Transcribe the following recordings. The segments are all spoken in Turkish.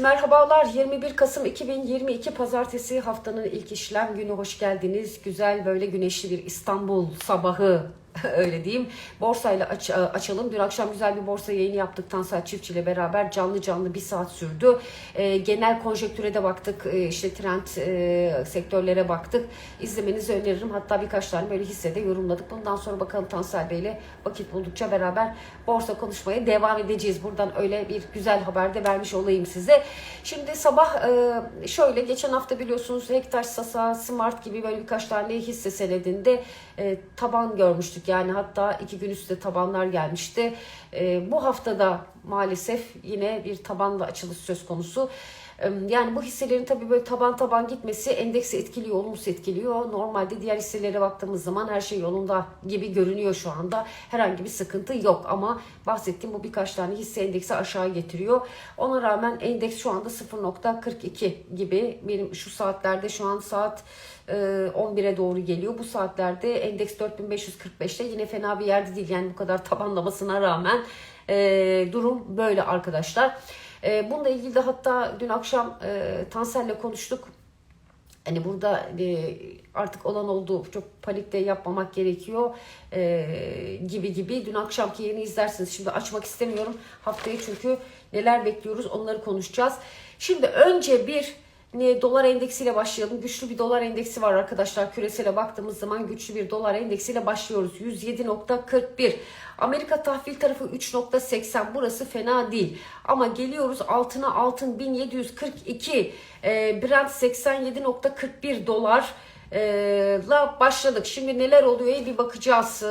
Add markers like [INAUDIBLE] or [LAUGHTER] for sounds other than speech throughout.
Merhabalar. 21 Kasım 2022 Pazartesi haftanın ilk işlem günü. Hoş geldiniz. Güzel böyle güneşli bir İstanbul sabahı [LAUGHS] öyle diyeyim. Borsayla aç, açalım. Dün akşam güzel bir borsa yayını yaptık Tansel Çiftçi ile beraber. Canlı canlı bir saat sürdü. E, genel konjektüre de baktık. E, işte trend e, sektörlere baktık. İzlemenizi öneririm. Hatta birkaç tane böyle hissede yorumladık. Bundan sonra bakalım Tansel Bey ile vakit buldukça beraber borsa konuşmaya devam edeceğiz. Buradan öyle bir güzel haber de vermiş olayım size. Şimdi sabah e, şöyle geçen hafta biliyorsunuz Hektaş, Sasa, Smart gibi böyle birkaç tane hisse senedinde e, taban görmüştük. Yani hatta iki gün üstte tabanlar gelmişti. E, bu haftada maalesef yine bir tabanla açılış söz konusu. Yani bu hisselerin tabii böyle taban taban gitmesi endeksi etkiliyor, olumsuz etkiliyor. Normalde diğer hisselere baktığımız zaman her şey yolunda gibi görünüyor şu anda. Herhangi bir sıkıntı yok ama bahsettiğim bu birkaç tane hisse endeksi aşağı getiriyor. Ona rağmen endeks şu anda 0.42 gibi. Benim şu saatlerde şu an saat 11'e doğru geliyor. Bu saatlerde endeks 4545'te yine fena bir yerde değil. Yani bu kadar tabanlamasına rağmen e, durum böyle arkadaşlar. E, bununla ilgili de hatta dün akşam e, Tansel'le konuştuk. Hani burada artık olan oldu çok panikte yapmamak gerekiyor gibi gibi. Dün akşamki yayını izlersiniz. Şimdi açmak istemiyorum haftaya çünkü neler bekliyoruz onları konuşacağız. Şimdi önce bir dolar endeksiyle başlayalım. Güçlü bir dolar endeksi var arkadaşlar. Küresele baktığımız zaman güçlü bir dolar endeksiyle başlıyoruz. 107.41. Amerika tahvil tarafı 3.80. Burası fena değil. Ama geliyoruz altına altın 1742. E, Brent 87.41 dolar la başladık. Şimdi neler oluyor bir bakacağız.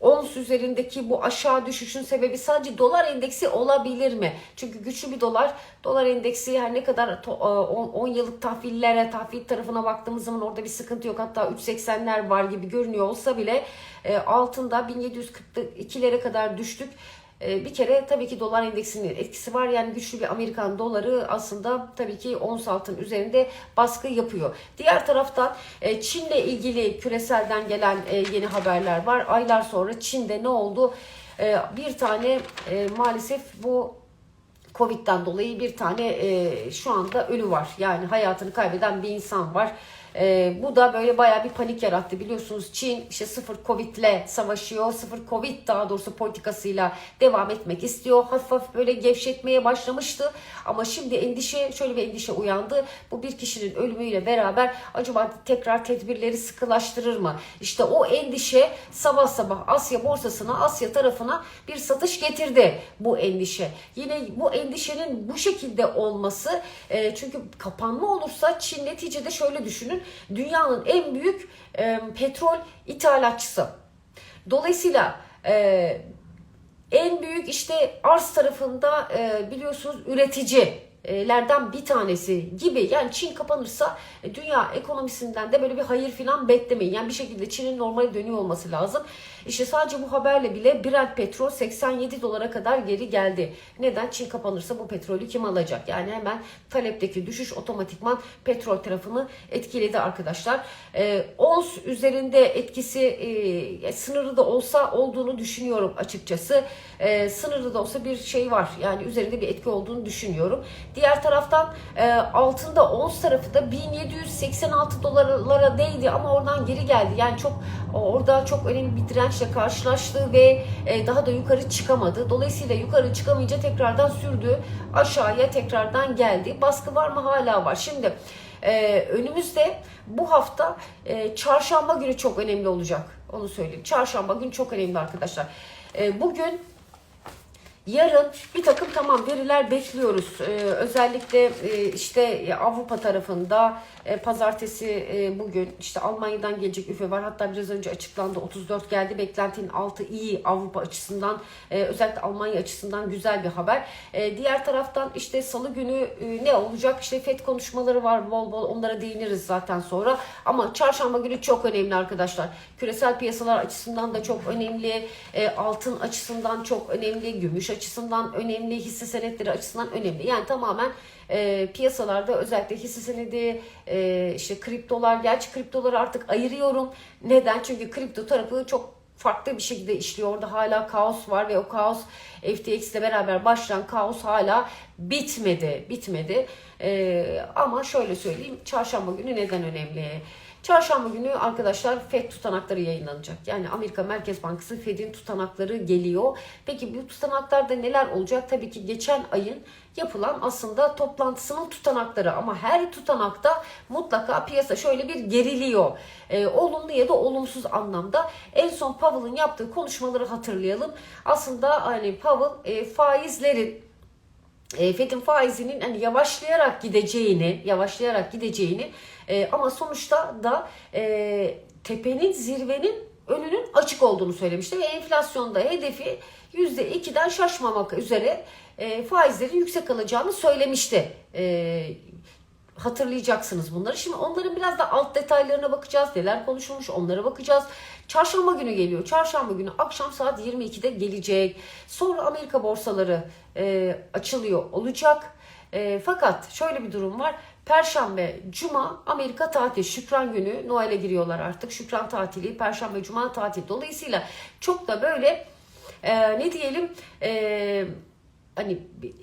Ons üzerindeki bu aşağı düşüşün sebebi sadece dolar endeksi olabilir mi? Çünkü güçlü bir dolar, dolar endeksi her ne kadar 10 yıllık tahvillere, tahvil tarafına baktığımız zaman orada bir sıkıntı yok. Hatta 3.80'ler var gibi görünüyor olsa bile e, altında 1742'lere kadar düştük. E, bir kere tabii ki dolar endeksinin etkisi var. Yani güçlü bir Amerikan doları aslında tabii ki ons altın üzerinde baskı yapıyor. Diğer taraftan e, Çin'le ilgili küreselden gelen e, yeni haberler var. Aylar sonra Çin'de ne oldu? Bir tane maalesef bu Covid'den dolayı bir tane şu anda ölü var. Yani hayatını kaybeden bir insan var. E, bu da böyle baya bir panik yarattı. Biliyorsunuz Çin işte sıfır Covid'le savaşıyor. Sıfır Covid daha doğrusu politikasıyla devam etmek istiyor. Hafif hafif böyle gevşetmeye başlamıştı. Ama şimdi endişe şöyle bir endişe uyandı. Bu bir kişinin ölümüyle beraber acaba tekrar tedbirleri sıkılaştırır mı? İşte o endişe sabah sabah Asya borsasına, Asya tarafına bir satış getirdi bu endişe. Yine bu endişenin bu şekilde olması e, çünkü kapanma olursa Çin neticede şöyle düşünün dünyanın en büyük e, petrol ithalatçısı. Dolayısıyla e, en büyük işte arz tarafında e, biliyorsunuz üretici lerden bir tanesi gibi yani Çin kapanırsa e, dünya ekonomisinden de böyle bir hayır filan beklemeyin. Yani bir şekilde Çin'in normale dönüyor olması lazım. İşte sadece bu haberle bile Brent petrol 87 dolara kadar geri geldi. Neden? Çin kapanırsa bu petrolü kim alacak? Yani hemen talepteki düşüş otomatikman petrol tarafını etkiledi arkadaşlar. E, ons üzerinde etkisi e, sınırlı da olsa olduğunu düşünüyorum açıkçası. E, sınırlı da olsa bir şey var. Yani üzerinde bir etki olduğunu düşünüyorum. Diğer taraftan e, altında ons tarafı da 1786 dolarlara değdi ama oradan geri geldi. Yani çok orada çok önemli bir dirençle karşılaştı ve e, daha da yukarı çıkamadı. Dolayısıyla yukarı çıkamayınca tekrardan sürdü. Aşağıya tekrardan geldi. Baskı var mı? Hala var. Şimdi e, önümüzde bu hafta e, çarşamba günü çok önemli olacak. Onu söyleyeyim. Çarşamba günü çok önemli arkadaşlar. Bugün Yarın bir takım tamam veriler bekliyoruz. Ee, özellikle e, işte Avrupa tarafında e, pazartesi e, bugün işte Almanya'dan gelecek üfe var. Hatta biraz önce açıklandı 34 geldi. Beklentinin altı iyi Avrupa açısından e, özellikle Almanya açısından güzel bir haber. E, diğer taraftan işte salı günü e, ne olacak? İşte FED konuşmaları var bol bol onlara değiniriz zaten sonra. Ama çarşamba günü çok önemli arkadaşlar. Küresel piyasalar açısından da çok önemli. E, altın açısından çok önemli. Gümüş açısından önemli. Hisse senetleri açısından önemli. Yani tamamen e, piyasalarda özellikle hisse senedi, e, işte kriptolar, gerçi kriptoları artık ayırıyorum. Neden? Çünkü kripto tarafı çok farklı bir şekilde işliyor. Orada hala kaos var ve o kaos FTX ile beraber başlayan kaos hala bitmedi. Bitmedi. Ee, ama şöyle söyleyeyim. Çarşamba günü neden önemli? Çarşamba günü arkadaşlar FED tutanakları yayınlanacak. Yani Amerika Merkez Bankası FED'in tutanakları geliyor. Peki bu tutanaklarda neler olacak? Tabii ki geçen ayın yapılan aslında toplantısının tutanakları ama her tutanakta mutlaka piyasa şöyle bir geriliyor. Ee, olumlu ya da olumsuz anlamda. En son Powell'ın yaptığı konuşmaları hatırlayalım. Aslında hani Powell e, faizlerin e, FED'in faizinin hani yavaşlayarak gideceğini, yavaşlayarak gideceğini e, ama sonuçta da e, tepenin zirvenin önünün açık olduğunu söylemişti ve enflasyonda hedefi %2'den şaşmamak üzere e, faizlerin yüksek kalacağını söylemişti. E, hatırlayacaksınız bunları. Şimdi onların biraz da alt detaylarına bakacağız. Neler konuşulmuş onlara bakacağız. Çarşamba günü geliyor. Çarşamba günü akşam saat 22'de gelecek. Sonra Amerika borsaları e, açılıyor olacak. E, fakat şöyle bir durum var. Perşembe, Cuma Amerika tatil, Şükran günü, Noel'e giriyorlar artık. Şükran tatili, Perşembe, Cuma tatil. Dolayısıyla çok da böyle e, ne diyelim e, hani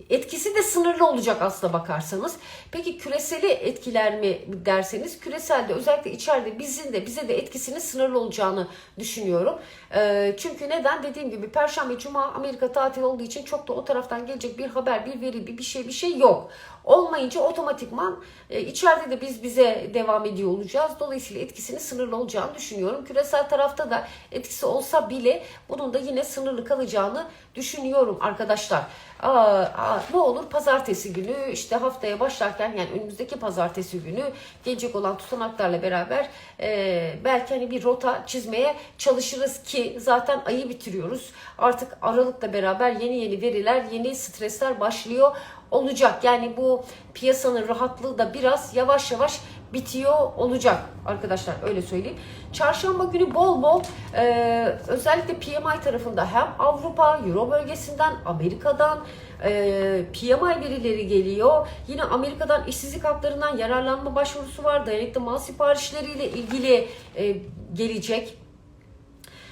etkisi de sınırlı olacak aslına bakarsanız. Peki küreseli etkiler mi derseniz küreselde özellikle içeride bizim de bize de etkisinin sınırlı olacağını düşünüyorum. Ee, çünkü neden dediğim gibi Perşembe Cuma Amerika tatil olduğu için çok da o taraftan gelecek bir haber, bir veri, bir, bir şey bir şey yok. Olmayınca otomatikman e, içeride de biz bize devam ediyor olacağız. Dolayısıyla etkisinin sınırlı olacağını düşünüyorum. Küresel tarafta da etkisi olsa bile bunun da yine sınırlı kalacağını düşünüyorum arkadaşlar. Aa, aa, ne olur pazartesi günü işte haftaya başlarken yani önümüzdeki pazartesi günü gelecek olan tutanaklarla beraber e, belki hani bir rota çizmeye çalışırız ki zaten ayı bitiriyoruz. Artık Aralık'la beraber yeni yeni veriler, yeni stresler başlıyor olacak. Yani bu piyasanın rahatlığı da biraz yavaş yavaş bitiyor olacak arkadaşlar öyle söyleyeyim. Çarşamba günü bol bol e, özellikle PMI tarafında hem Avrupa, Euro bölgesinden, Amerika'dan e, PMI verileri geliyor. Yine Amerika'dan işsizlik haklarından yararlanma başvurusu var. Dayanıklı mal siparişleriyle ilgili e, gelecek.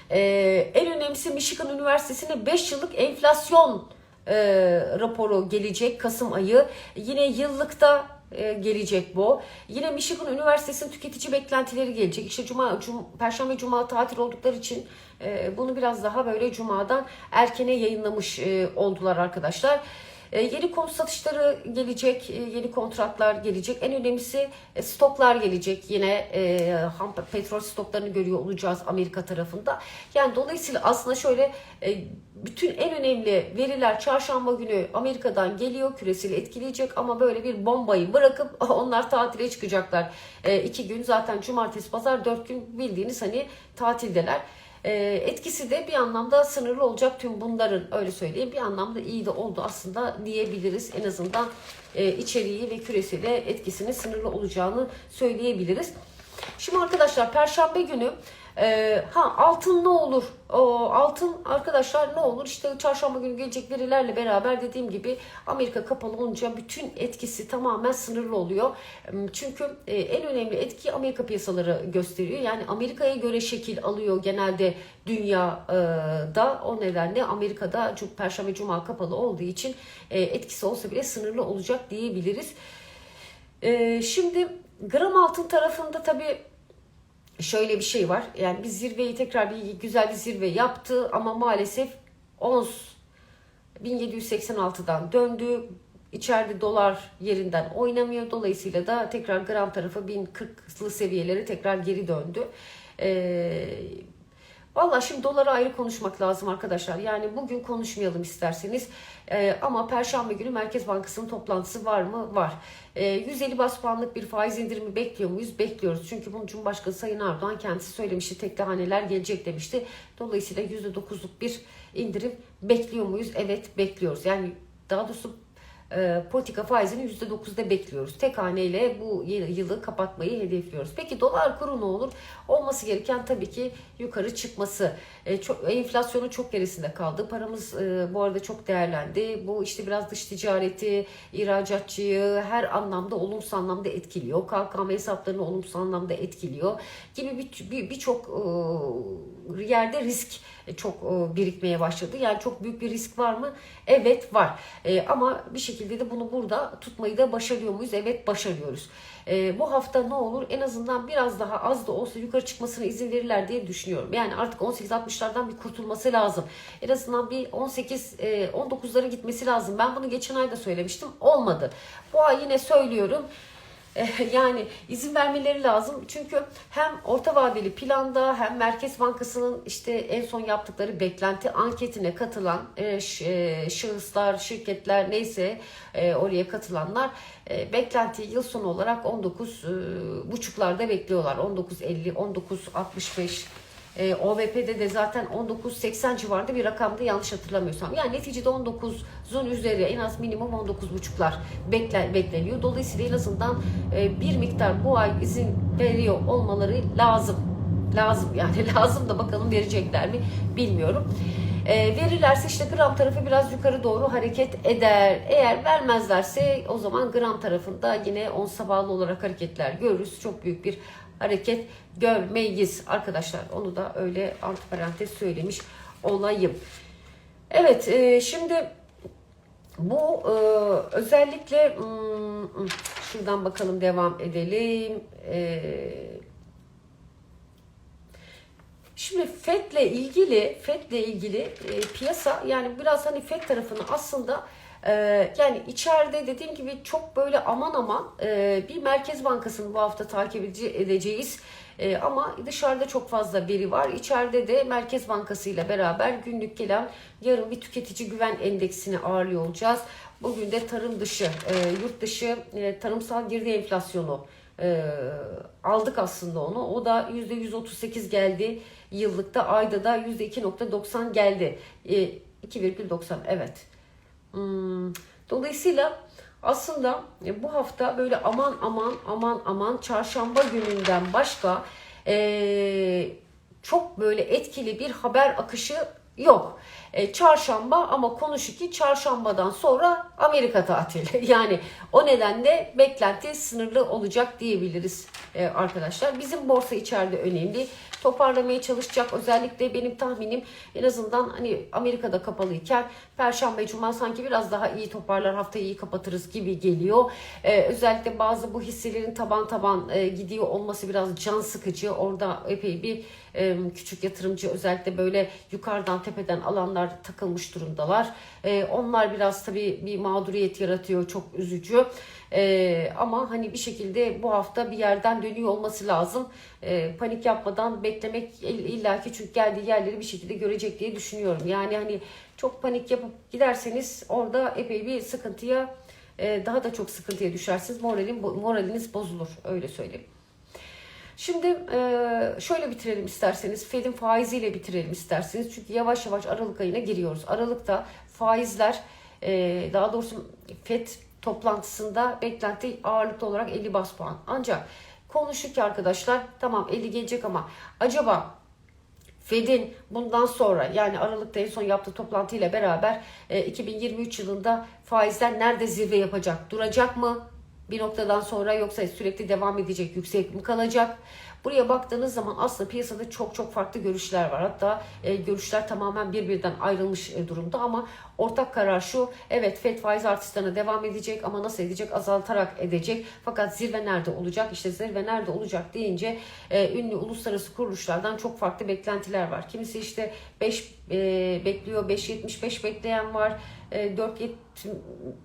E, en önemlisi Michigan Üniversitesi'ne 5 yıllık enflasyon e, raporu gelecek Kasım ayı. Yine yıllıkta e, gelecek bu. Yine Michigan Üniversitesi'nin tüketici beklentileri gelecek. İşte cuma, cum, perşembe cuma tatil oldukları için e, bunu biraz daha böyle cumadan erkene yayınlamış e, oldular arkadaşlar. E, yeni konut satışları gelecek, e, yeni kontratlar gelecek. En önemlisi e, stoklar gelecek. Yine petrol stoklarını görüyor olacağız Amerika tarafında. Yani dolayısıyla aslında şöyle bütün en önemli veriler çarşamba günü Amerika'dan geliyor. Küreseli etkileyecek ama böyle bir bombayı bırakıp [LAUGHS] onlar tatile çıkacaklar. İki gün zaten cumartesi pazar dört gün bildiğiniz hani tatildeler. E, etkisi de bir anlamda sınırlı olacak tüm bunların öyle söyleyeyim. Bir anlamda iyi de oldu aslında diyebiliriz. En azından e, içeriği ve küreseli etkisinin sınırlı olacağını söyleyebiliriz. Şimdi arkadaşlar perşembe günü ee, ha altın ne olur? O, altın arkadaşlar ne olur? İşte çarşamba günü gelecek verilerle beraber dediğim gibi Amerika kapalı olunca bütün etkisi tamamen sınırlı oluyor. Çünkü e, en önemli etki Amerika piyasaları gösteriyor. Yani Amerika'ya göre şekil alıyor genelde dünyada. O nedenle Amerika'da Perşembe Cuma kapalı olduğu için e, etkisi olsa bile sınırlı olacak diyebiliriz. E, şimdi gram altın tarafında tabii şöyle bir şey var. Yani bir zirveyi tekrar bir güzel bir zirve yaptı ama maalesef ons 1786'dan döndü. İçeride dolar yerinden oynamıyor. Dolayısıyla da tekrar gram tarafı 1040'lı seviyeleri tekrar geri döndü. Ee, Valla şimdi dolara ayrı konuşmak lazım arkadaşlar. Yani bugün konuşmayalım isterseniz. Ee, ama Perşembe günü Merkez Bankası'nın toplantısı var mı? Var. Ee, 150 bas puanlık bir faiz indirimi bekliyor muyuz? Bekliyoruz. Çünkü bunu Cumhurbaşkanı Sayın Erdoğan kendisi söylemişti. Tekli haneler gelecek demişti. Dolayısıyla %9'luk bir indirim bekliyor muyuz? Evet bekliyoruz. Yani daha doğrusu e, politika faizini %9'da bekliyoruz. Tek haneyle bu yıl- yılı kapatmayı hedefliyoruz. Peki dolar kuru ne olur? Olması gereken tabii ki yukarı çıkması. E, çok, enflasyonun çok gerisinde kaldı. Paramız e, bu arada çok değerlendi. Bu işte biraz dış ticareti, ihracatçıyı her anlamda olumsuz anlamda etkiliyor. KKM hesaplarını olumsuz anlamda etkiliyor gibi bir- bir- birçok e, yerde risk çok e, birikmeye başladı. Yani çok büyük bir risk var mı? Evet var. E, ama bir şekilde de bunu burada tutmayı da başarıyor muyuz? Evet başarıyoruz. E, bu hafta ne olur? En azından biraz daha az da olsa yukarı çıkmasına izin verirler diye düşünüyorum. Yani artık 18-60'lardan bir kurtulması lazım. En azından bir 18 e, 19'lara gitmesi lazım. Ben bunu geçen ay da söylemiştim. Olmadı. Bu ay yine söylüyorum. [LAUGHS] Yani izin vermeleri lazım. Çünkü hem orta vadeli planda hem Merkez Bankası'nın işte en son yaptıkları beklenti anketine katılan e, e, şahıslar, şirketler neyse e, oraya katılanlar beklentiyi yıl sonu olarak 19 e, buçuklarda bekliyorlar. 19.50, 19.65 e, OVP'de de zaten 19.80 civarında bir rakamda yanlış hatırlamıyorsam. Yani neticede 19'un üzeri en az minimum 19.5'lar bekle, bekleniyor. Dolayısıyla en azından e, bir miktar bu ay izin veriyor olmaları lazım. Lazım yani [LAUGHS] lazım da bakalım verecekler mi bilmiyorum. E, verirlerse işte gram tarafı biraz yukarı doğru hareket eder. Eğer vermezlerse o zaman gram tarafında yine onsa bağlı olarak hareketler görürüz. Çok büyük bir hareket görmeyiz arkadaşlar. Onu da öyle antiparantez söylemiş olayım. Evet e, şimdi bu e, özellikle hmm, şuradan bakalım devam edelim. E, Şimdi FED'le ilgili FED'le ilgili e, piyasa yani biraz hani FED tarafını aslında e, yani içeride dediğim gibi çok böyle aman aman e, bir Merkez Bankası'nı bu hafta takip ede- edeceğiz. E, ama dışarıda çok fazla veri var. İçeride de Merkez Bankası ile beraber günlük gelen yarın bir tüketici güven endeksini ağırlıyor olacağız. Bugün de tarım dışı, e, yurt dışı tarımsal girdi enflasyonu aldık aslında onu. O da %138 geldi. Yıllıkta ayda da %2.90 geldi. E, 2,90 evet. Hmm, Dolayısıyla aslında e, bu hafta böyle aman aman aman aman çarşamba gününden başka e, çok böyle etkili bir haber akışı yok. E, çarşamba ama konu şu ki çarşambadan sonra Amerika tatili. [LAUGHS] Yani o nedenle beklenti sınırlı olacak diyebiliriz e, arkadaşlar. Bizim borsa içeride önemli. Toparlamaya çalışacak. Özellikle benim tahminim en azından hani Amerika'da kapalıyken Perşembe, Cuma sanki biraz daha iyi toparlar. Haftayı iyi kapatırız gibi geliyor. E, özellikle bazı bu hisselerin taban taban e, gidiyor olması biraz can sıkıcı. Orada epey bir e, küçük yatırımcı özellikle böyle yukarıdan tepeden alanlar takılmış durumdalar. E, onlar biraz tabii bir mağduriyet yaratıyor. Çok üzücü. E, ama hani bir şekilde bu hafta bir yerden dönüyor olması lazım. E, panik yapmadan beklemek ill- illaki çünkü geldiği yerleri bir şekilde görecek diye düşünüyorum. Yani hani çok panik yapıp giderseniz orada epey bir sıkıntıya e, daha da çok sıkıntıya düşersiniz. Moralin, moraliniz bozulur öyle söyleyeyim. Şimdi e, şöyle bitirelim isterseniz. Fed'in faiziyle bitirelim isterseniz. Çünkü yavaş yavaş Aralık ayına giriyoruz. Aralıkta faizler e, daha doğrusu Fed toplantısında beklenti ağırlıklı olarak 50 bas puan. Ancak konu şu ki arkadaşlar tamam 50 gelecek ama acaba Fed'in bundan sonra yani Aralık'ta en son yaptığı toplantıyla beraber e, 2023 yılında faizler nerede zirve yapacak? Duracak mı? Bir noktadan sonra yoksa sürekli devam edecek, yüksek mi kalacak? Buraya baktığınız zaman aslında piyasada çok çok farklı görüşler var. Hatta e, görüşler tamamen birbirinden ayrılmış e, durumda ama ortak karar şu. Evet Fed faiz artışlarına devam edecek ama nasıl edecek? Azaltarak edecek. Fakat zirve nerede olacak? İşte zirve nerede olacak deyince e, ünlü uluslararası kuruluşlardan çok farklı beklentiler var. Kimisi işte 5 e, bekliyor, 5.75 bekleyen var. E, 4.70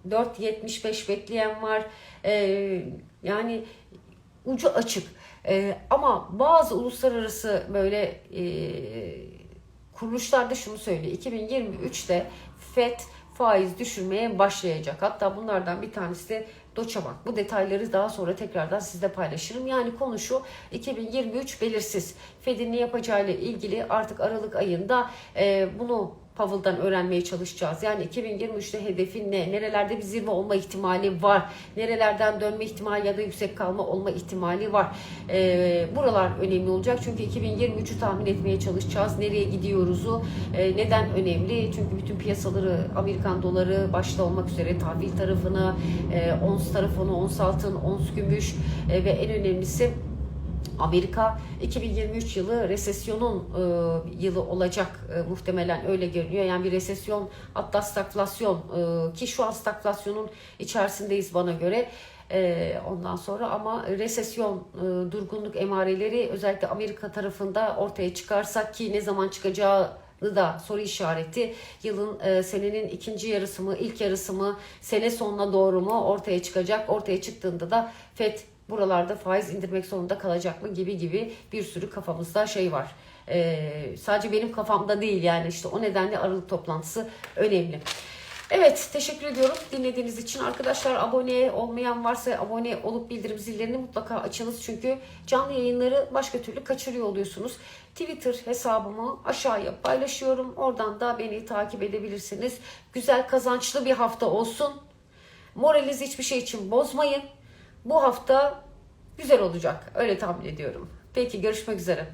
4.75 bekleyen var. E, yani ucu açık. Ee, ama bazı uluslararası böyle e, kuruluşlar da şunu söylüyor. 2023'te FED faiz düşürmeye başlayacak. Hatta bunlardan bir tanesi de Bank. Bu detayları daha sonra tekrardan sizle paylaşırım. Yani konu şu 2023 belirsiz. Fed'in ne yapacağıyla ilgili artık Aralık ayında e, bunu Powell'dan öğrenmeye çalışacağız. Yani 2023'te hedefin ne? Nerelerde bir zirve olma ihtimali var? Nerelerden dönme ihtimali ya da yüksek kalma olma ihtimali var? Ee, buralar önemli olacak. Çünkü 2023'ü tahmin etmeye çalışacağız. Nereye gidiyoruzu? Ee, neden önemli? Çünkü bütün piyasaları Amerikan doları başta olmak üzere tahvil tarafını, e, ons tarafını, ons altın, ons gümüş e, ve en önemlisi Amerika 2023 yılı resesyonun e, yılı olacak e, muhtemelen öyle görünüyor. Yani bir resesyon hatta stagflasyon e, ki şu an stagflasyonun içerisindeyiz bana göre. E, ondan sonra ama resesyon, e, durgunluk emareleri özellikle Amerika tarafında ortaya çıkarsak ki ne zaman çıkacağı da soru işareti. Yılın e, senenin ikinci yarısı mı, ilk yarısı mı, sene sonuna doğru mu ortaya çıkacak. Ortaya çıktığında da FED buralarda faiz indirmek zorunda kalacak mı gibi gibi bir sürü kafamızda şey var. Ee, sadece benim kafamda değil yani işte o nedenle Aralık toplantısı önemli. Evet teşekkür ediyorum dinlediğiniz için. Arkadaşlar abone olmayan varsa abone olup bildirim zillerini mutlaka açınız. Çünkü canlı yayınları başka türlü kaçırıyor oluyorsunuz. Twitter hesabımı aşağıya paylaşıyorum. Oradan da beni takip edebilirsiniz. Güzel kazançlı bir hafta olsun. Moralinizi hiçbir şey için bozmayın. Bu hafta güzel olacak. Öyle tahmin ediyorum. Peki görüşmek üzere.